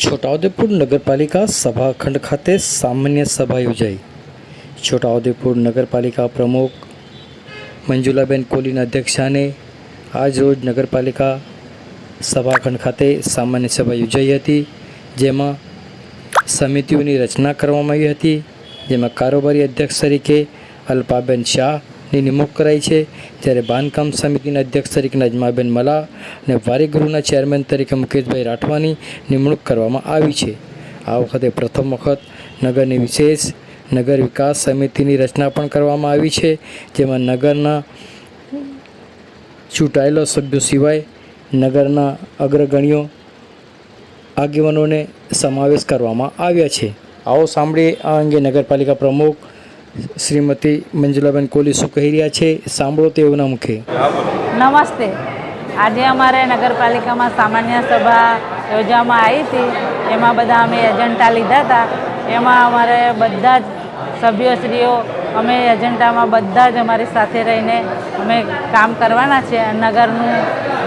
છોટાઉદેપુર નગરપાલિકા સભાખંડ ખાતે સામાન્ય સભા યોજાઈ. છોટાઉદેપુર નગરપાલિકા પ્રમુખ મંજુલાબેન કોલીના અધ્યક્ષાને આજ રોજ નગરપાલિકા સભાખંડ ખાતે સામાન્ય સભા યોજાઈ હતી, જેમાં સમિતિઓની રચના કરવામાં આવી હતી, જેમાં કારોબારી અધ્યક્ષ તરીકે અલ્પાબેન શાહની નિમણૂક કરાઈ છે. જ્યારે બાંધકામ સમિતિના અધ્યક્ષ તરીકે નજમાબેન મલા અને વારીગૃહના ચેરમેન તરીકે મુકેશભાઈ રાઠવાની નિમણૂક કરવામાં આવી છે. આ વખતે પ્રથમ વખત નગરની વિશેષ નગર વિકાસ સમિતિની રચના પણ કરવામાં આવી છે. જેમાં નગરના ચૂંટાયેલા સભ્યો સિવાય નગરના અગ્રગણ્યો આગેવાનોને સમાવેશ કરવામાં આવ્યા છે. આવો સાંભળીએ આ અંગે નગરપાલિકા પ્રમુખ શ્રીમતી મંજુલાબેન કોહલી શું કહી રહ્યા છે? સાંભળો તેઓના મુખે. નમસ્તે. આજે અમારે નગરપાલિકામાં સામાન્ય સભા યોજવામાં આવી હતી. એમાં બધા અમે એજન્ટા લીધા હતા. એમાં અમારે બધા જ સભ્યશ્રીઓ, અમે એજન્ટામાં બધા જ અમારી સાથે રહીને અમે કામ કરવાના છે, નગરનું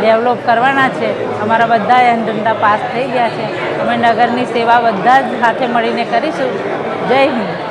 ડેવલપ કરવાના છે. અમારા બધા એજન્ટા પાસ થઈ ગયા છે. અમે નગરની સેવા બધા જ સાથે મળીને કરીશું. જય હિન્દ.